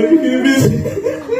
ভাইকে ফিরে পেয়েছি আমরা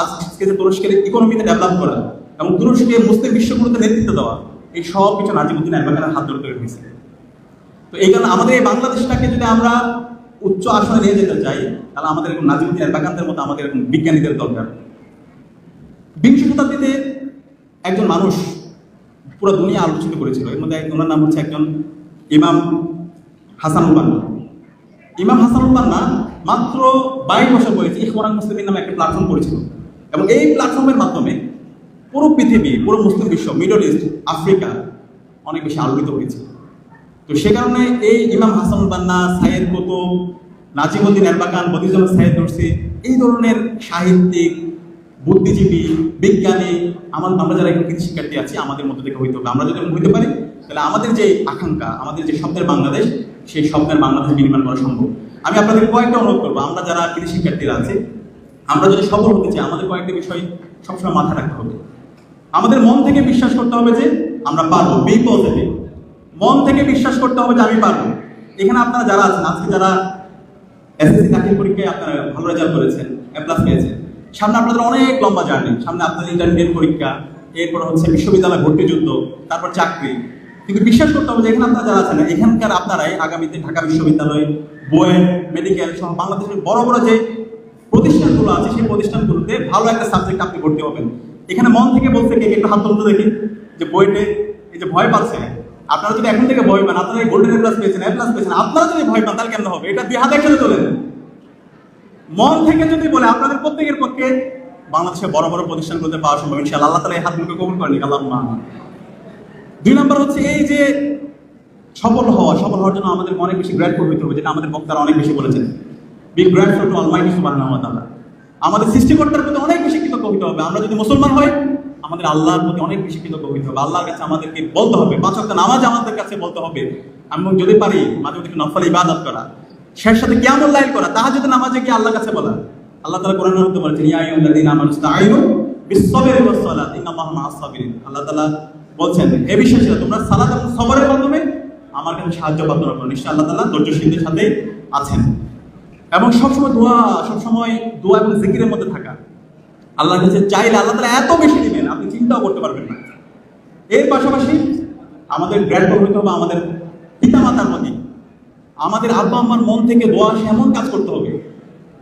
আজকে যে তুরস্কের ইকোনমিতে ডেভেলপ করা এবং তুরস্কে মুসলিম বিশ্বগুলোতে নেতৃত্ব দেওয়া, এই সব কিছু নাজিবুদ্দিন আলবাকানের হাত ধরে তৈরি হয়েছে তো এই কারণে আমাদের এই বাংলাদেশটাকে যদি আমরা উচ্চ আসনে নিয়ে যেতে চাই, তাহলে আমাদের এরকম নাজিবুদ্দিন আলবাকানদের মতো আমাদের এরকম বিজ্ঞানীদের দরকার। বিংশ শতাব্দীতে একজন মানুষ পুরো দুনিয়া আলোচিত করেছিল। এর মধ্যে ওনার নাম হচ্ছে একজন ইমাম হাসানুল বান্না ইমাম হাসানুল বান্না মাত্র বাইশ বছর বয়সে ইখওয়ান মুসলিমের নামে একটা প্ল্যাটফর্ম করেছিল। এবং এই প্ল্যাটফর্মের মাধ্যমে পুরো পৃথিবী, পুরো মুসলিম বিশ্ব মিডল ইস্ট আফ্রিকা অনেক বেশি আলোকিত হয়েছে। তো সে কারণে এই ইমাম Hasan Banna, Sayyid Qutb Nazimuddin Erbakan বদিজুল সাইয়েদ নরসি, এই ধরনের সাহিত্যিক, বুদ্ধিজীবী, বিজ্ঞানী, আমার আমরা যারা এখন কৃষি শিক্ষার্থী আছি, আমাদের মধ্যে থেকে হইতে হবে। আমরা যদি হইতে পারি, তাহলে আমাদের যে আকাঙ্ক্ষা, আমাদের যে স্বপ্নের বাংলাদেশ, সেই স্বপ্নের বাংলাদেশ নির্মাণ করা সম্ভব। আমি আপনাদের কয়েকটা অনুরোধ করব। আমরা যারা কৃষি শিক্ষার্থীরা আছি আমরা যদি সফল হতে চাই, আমাদের কয়েকটা বিষয় সবসময় মাথায় রাখতে হবে। আমাদের মন থেকে বিশ্বাস করতে হবে যে আমরা পারব বি পজিটিভ মন থেকে বিশ্বাস করতে হবে যে আমি পারব। এখানে আপনারা যারা আছেন, আজকে যারা এসএসসি চাকরির পরীক্ষায় আপনারা ভালো রেজাল্ট করেছেন এ প্লাস পেয়েছেন, সামনে আপনাদের অনেক লম্বা জার্নি সামনে আপনাদের ইন্টারমিডিয়েট পরীক্ষা, এরপর হচ্ছে বিশ্ববিদ্যালয় ভর্তি যুদ্ধ, তারপর চাকরি। কিন্তু বিশ্বাস করতে হবে যে এখানে আপনারা যারা আছেন, এখানকার আপনারাই আগামীতে ঢাকা বিশ্ববিদ্যালয় বোয়েন মেডিকেল সহ বাংলাদেশের বড় বড় যে প্রতিষ্ঠানগুলো আছে, সেই প্রতিষ্ঠানগুলোতে ভালো একটা সাবজেক্ট আপনি ভর্তি হবেন। এখানে মন থেকে বলতে কে একটু হাত তুলতে দেখি। যে বইতে এই যে ভয় পাচ্ছে, আপনারা যদি এখন থেকে ভয় পান, আপনারা গোল্ডেন প্লাস পেয়েছেন এ প্লাস পেয়েছেন, আপনারা যদি ভয় পান, তাহলে কেন হবে? এটা হাত একসাথে তোলেন। মন থেকে যদি বলে আপনাদের প্রত্যেকের পক্ষে বাংলাদেশে বড় বড় প্রতিষ্ঠানগুলোতে পাওয়া সম্ভব, ইনশাআল্লাহ আল্লাহ তালা এই হাতগুলোকে কবুল করেন আল্লাহ দুই নম্বর হচ্ছে এই যে সফল হওয়া, সফল হওয়ার জন্য আমাদের অনেক বেশি গ্র্যাটফুল হইতে হবে, যেটা আমাদের বক্তারা অনেক বেশি বলেছেন। বি গ্র্যাটফুল টু অলমাইটি সুবহানাহু ওয়া তাআলা আমাদের সৃষ্টিকর্তার প্রতি অনেক বেশি কৃতজ্ঞ হইতে হবে। আমরা যদি মুসলমান হই, আমাদের আল্লাহর প্রতি অনেক বেশি কৃতজ্ঞ হইতে হবে। আল্লাহর কাছে আমাদেরকে বলতে হবে। পাঁচ ওয়াক্ত নামাজ আমাদের কাছে বলতে হবে। আমি যদি পারি, মাঝে মধ্যে নফল ইবাদত করা। শেষ সাথে কিয়ামুল লাইল করা। তাহাজ্জুদ নামাজে গিয়ে আল্লাহর কাছে বলা। আল্লাহ তাআলা কোরআনের মধ্যে বলেছেন, ইয়া আইয়ুহাল্লাযীনা আমানু ইসতাঈনু বিস-সাবরি ওয়াস-সালাত, ইন্নাল্লাহা মা'আস-সাবিরিন আল্লাহ তাআলা বলছেন, হে বিশ্বাসীরা, তোমরা সালাত এবং সবরের মাধ্যমে আমার কাছে সাহায্য প্রার্থনা করো। নিশ্চয়ই আল্লাহ তাআলা ধৈর্যশীলদের সাথে আছেন। এবং সবসময় দোয়া সবসময় দোয়া এবং জিকিরের মধ্যে থাকা। আল্লাহর কাছে চাইলে আল্লাহ তাআলা এত বেশি দিবেন, আপনি চিন্তাও করতে পারবেন না। এর পাশাপাশি আমাদের গ্র্যান্ড হইতে হবে আমাদের পিতামাতার প্রতি আমাদের আব্বা আম্মার মন থেকে দোয়া এমন কাজ করতে হবে।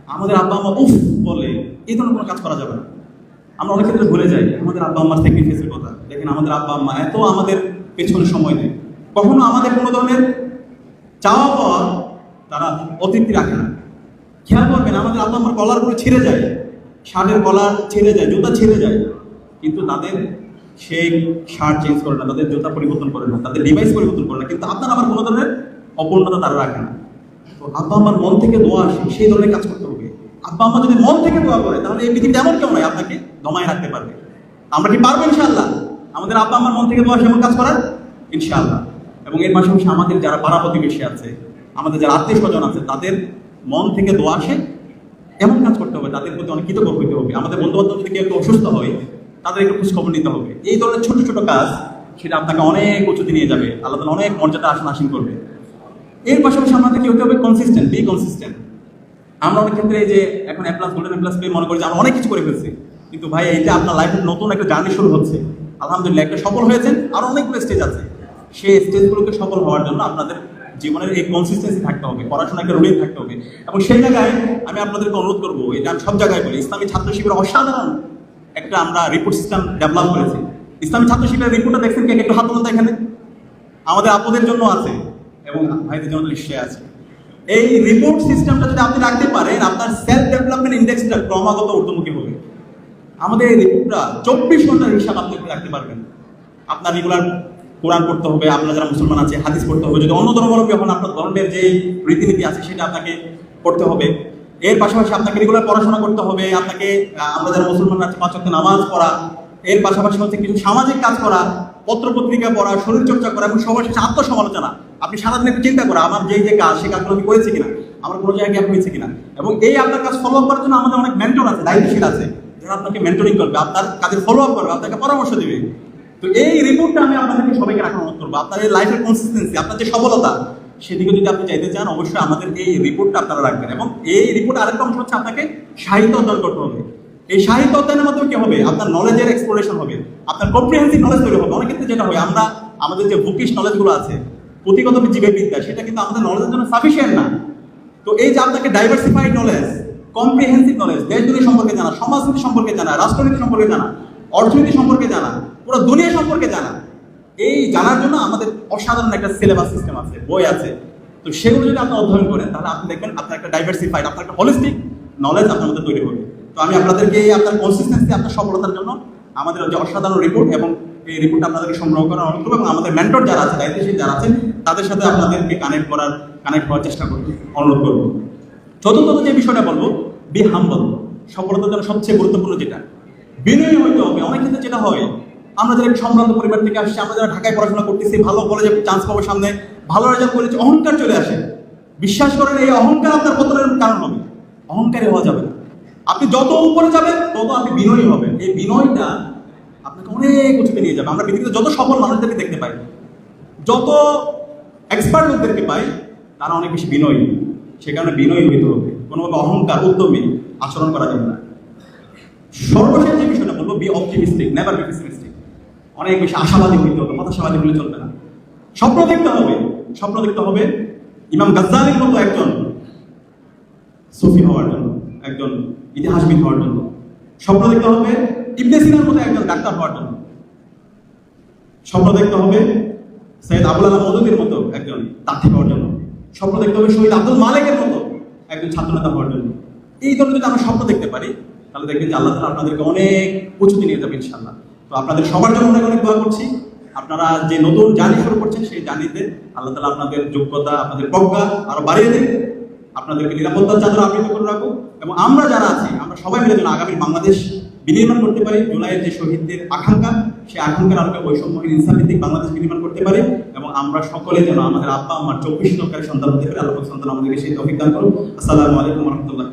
আমাদের আব্বা আম্মা উফ বলে এই ধরনের কোনো কাজ করা যাবে না। আমরা অনেক ক্ষেত্রে ভুলে যাই, আমাদের আব্বা আম্মার স্যাক্রিফাইসের কথা। দেখেন আমাদের আব্বা আম্মা এত আমাদের পেছনে সময় দেয়। কখনো আমাদের কোনো ধরনের চাওয়া পাওয়া তারা অতৃপ্তি রাখে না। খেয়াল করবেন, আমাদের আম্মার কলারগুলো ছিঁড়ে যায়। শার্টের কলার ছিঁড়ে যায়, জুতা ছিঁড়ে যায়। কিন্তু তাদের সেই শার্ট চেঞ্জ করে না, তাদের জুতা পরিবর্তন করে না, তাদের ডিভাইস পরিবর্তন করে না। কিন্তু আপনার আবার কোনো ধরনের অপূর্ণতা তারা রাখে না। তো আব্বা আমার মন থেকে দোয়া আসে, সেই ধরনের কাজ করতে হবে। আব্বা আম্মা যদি মন থেকে দোয়া করে, তাহলে এই পৃথিবীতে এমন কেউ নয় আপনাকে দমায় রাখতে পারবে। আমরা কি পারব ইনশাল্লাহ আমাদের আব্বা আমার মন থেকে দোয়া এমন কাজ করার? ইনশাআল্লাহ। এবং এর পাশাপাশি আমাদের যারা পাড়া প্রতিবেশী আছে, আমাদের যারা আত্মীয় স্বজন আছে, তাদের মন থেকে দোয়া আসে, এমন কাজ করতে হবে তাদের প্রতি অনেক কৃতজ্ঞ হইতে হবে। আমাদের বন্ধু বান্ধব যদি কেউ একটু অসুস্থ হয় তাদের একটু খোঁজ খবর নিতে হবে। এই ধরনের ছোট ছোট কাজ, সেটা আপনাকে অনেক উঁচুতে নিয়ে যাবে। আল্লাহ তাআলা অনেক মর্যাদা আসন আসীন করবে। এর পাশাপাশি আমাদের কি হতে হবে কনসিস্টেন্ট বি কনসিস্টেন্ট আমরা অনেক ক্ষেত্রে যে এখন এ প্লাস গোল্ডেন প্লাস পেয়ে মনে করি যে আমরা অনেক কিছু করে ফেলছি। কিন্তু ভাই, এই যে আপনার লাইফের নতুন একটা জার্নি শুরু হচ্ছে, আলহামদুলিল্লাহ, একটা সফল হয়েছেন, আরও অনেকগুলো স্টেজ আছে। সেই স্টেজগুলোকে সফল হওয়ার জন্য আপনাদের জীবনের এই কনসিস্টেন্সি থাকতে হবে, পড়াশোনাকে রুটিন থাকতে হবে। এবং সেই জায়গায় আমি আপনাদেরকে অনুরোধ করব এটা আমি সব জায়গায় বলি, ইসলামী ছাত্র শিবির অসাধারণ একটা আমরা রিপোর্ট সিস্টেম ডেভেলপ করেছি। ইসলামী ছাত্র শিবিরের রিপোর্টটা দেখছেন কি? একটু হাত তুলুন এখানে। আমাদের আপদের জন্য আছে এবং ভাইদের জন্য তো নিশ্চয়ই আছে। এই রিপোর্ট সিস্টেমটা যদি আপনি রাখতে পারেন, আপনার সেলফ ডেভেলপমেন্ট ইন্ডেক্সটা ক্রমাগত ঊর্ধ্বমুখী হবে। আমাদের এই রিপোর্টটা চব্বিশ ঘণ্টার হিসাব আপনি রাখতে পারবেন। আপনার রেগুলার কোরআন পড়তে হবে, আপনার যারা মুসলমান আছে, হাদিস পড়তে হবে। যদি অন্য ধর্মাবলম্বী হন, আপনার ধর্মের যে রীতিনীতি আছে, সেটা আপনাকে পড়তে হবে। এর পাশাপাশি আপনাকে রেগুলার পড়াশোনা করতে হবে, আপনাকে আমরা যারা মুসলমান আছে, পাঁচ নামাজ পড়া, এর পাশাপাশি হচ্ছে কিছু সামাজিক কাজ করা পত্র পত্রিকা পড়া শরীর চর্চা করা এবং সবার শেষে আত্মসমালোচনা। আপনি সারাদিন একটু চিন্তা করা আমার যেই যে কাজ সেই কাজগুলো আমি করেছি কিনা, আমার কোনো জায়গায় গ্যাপ হয়েছে কিনা। এবং এই আপনার কাজ ফলো আপ করার জন্য আমাদের অনেক মেন্টর আছে, দায়িত্বশীল আছে, যারা আপনাকে মেন্টরিং করবে, আপনার কাজের ফলো আপ করবে, আপনাকে পরামর্শ দিবে। তো এই রিপোর্টটা আমি আপনাদেরকে সবাইকে রাখার অনুরোধ করব। আপনাদের লাইফের কনসিস্টেন্সি আপনার যে সফলতা, সেদিকে যদি আপনি চাইতে চান, অবশ্যই আমাদের এই রিপোর্টটা আপনারা রাখবেন। এবং এই রিপোর্ট আরেকটা অংশ হচ্ছে আপনাকে সাহিত্য অধ্যয়ন করতে হবে। এই সাহিত্য অধ্যয়নের মাধ্যমে কি হবে? আপনার নলেজের এক্সপ্লোরেশন হবে। আপনার কম্প্রিহেন্সিভ নলেজ তৈরি হবে। অনেক ক্ষেত্রে যেটা হয়, আমরা, আমাদের যে বুকিশ নলেজগুলো আছে, পুঁথিগত জীবের বিদ্যা সেটা কিন্তু আমাদের নলেজের জন্য সাফিসিয়েন্ট না। তো এই যে আপনাকে ডাইভার্সিফাইড নলেজ কম্প্রিহেন্সিভ নলেজ দেশগুলি সম্পর্কে জানা, সমাজনীতি সম্পর্কে জানা, রাষ্ট্রনীতি সম্পর্কে জানা, অর্থনীতি সম্পর্কে জানা পুরো দুনিয়া সম্পর্কে জানা। এই জানার জন্য আমাদের অসাধারণ একটা সিলেবাস সিস্টেম আছে, বই আছে। তো সেগুলো যদি আপনি অধ্যয়ন করেন, তাহলে আপনি দেখবেন আপনার একটা ডাইভার্সিফাইড আপনার একটা হোলিস্টিক নলেজ আপনার মধ্যে তৈরি হবে। তো আমি আপনাদেরকে আপনার কনসিস্টেন্সি আপনার সফলতার জন্য আমাদের যে অসাধারণ রিপোর্ট এবং এই রিপোর্ট আপনাদেরকে সংগ্রহ করার অনুরোধ এবং আমাদের মেন্টর যারা আছে, দায়িত্বশীল যারা আছেন, তাদের সাথে আপনাদেরকে কানেক্ট করার কানেক্ট হওয়ার চেষ্টা করব, অনুরোধ করব। চতুর্থত যে বিষয়টা বলব বি হাম্বল সফলতার জন্য সবচেয়ে গুরুত্বপূর্ণ যেটা। বিনয়ী হইতে হবে। অনেক ক্ষেত্রে যেটা হয় আমরা যারা সম্ভ্রান্ত পরিবার থেকে আসছি, আমরা যারা ঢাকায় পড়াশোনা করতেছি, ভালো কলেজে চান্স পাবো সামনে, ভালো রেজাল্ট করেছি, অহংকার চলে আসে। বিশ্বাস করেন, এই অহংকার আপনার পতনের কারণ হবে। অহংকারী হওয়া যাবে না। আপনি যত উপরে যাবেন, তত আপনি বিনয়ী হবেন। এই বিনয়টা আপনাকে অনেক উঁচুতে নিয়ে যাবে। আমরা পৃথিবীতে যত সফল মানুষদেরকে দেখতে পাই, যত এক্সপার্ট লোকদেরকে পাই, তারা অনেক বেশি বিনয়ী। সে কারণে বিনয়ী হইতে হবে। কোনোভাবে অহংকার, উদ্যমী আচরণ করা যাবে না। সর্বশেষ যে বিষয়টা বলব be optimistic never be pessimistic অনেক বেশি আশাবাদী হইতে হবে, হতাশাবাদী হলে চলবে না। স্বপ্ন দেখতে হবে, স্বপ্ন দেখতে হবে ইমাম গাজ্জালির মতো একজন সুফি হওয়ার জন্য, একজন ইতিহাসবিদ হওয়ার জন্য। স্বপ্ন দেখতে হবে ইবনে সিনার মতো একজন ডাক্তার হওয়ার জন্য। স্বপ্ন দেখতে হবে সৈয়দ আবুল আলাহ মদুদির মতো একজন তাত্ত্বিক হওয়ার জন্য। স্বপ্ন দেখতে হবে শহীদ আব্দুল মালিকের মতো একজন ছাত্রনেতা হওয়ার জন্য। এই ধরনের যদি আমরা স্বপ্ন দেখতে পারি, তাহলে দেখবেন যে আল্লাহ তালা আপনাদেরকে অনেক উঁচুতে নিয়ে যাবে ইনশাল্লাহ তো আপনাদের সবার জন্য অনেক অনেক দোয়া করছি। আপনারা যে নতুন জার্নি শুরু করছেন, সেই জার্নিতে আল্লাহ তালা আপনাদের যোগ্যতা, আপনাদের প্রজ্ঞা আরও বাড়িয়ে দেন আপনাদেরকে নিরাপত্তার চাদর আবৃত করে রাখুক এবং আমরা যারা আছি, আমরা সবাই মিলে যেন আগামী বাংলাদেশ বিনির্মাণ করতে পারি। জুলাইয়ের যে শহীদদের আকাঙ্ক্ষা, সেই আকাঙ্ক্ষার আলোকে বৈষম্যহীন ইনসানভিত্তিক বাংলাদেশ বিনির্মাণ করতে পারি এবং আমরা সকলে যেন আমাদের আব্বা আমার চব্বিশ নকারের সন্তান হতে পারি। আল্লাহ সন্তান আমাদেরকে সেই দান করুন আসসালামু আলাইকুম রহমতুল্লাহ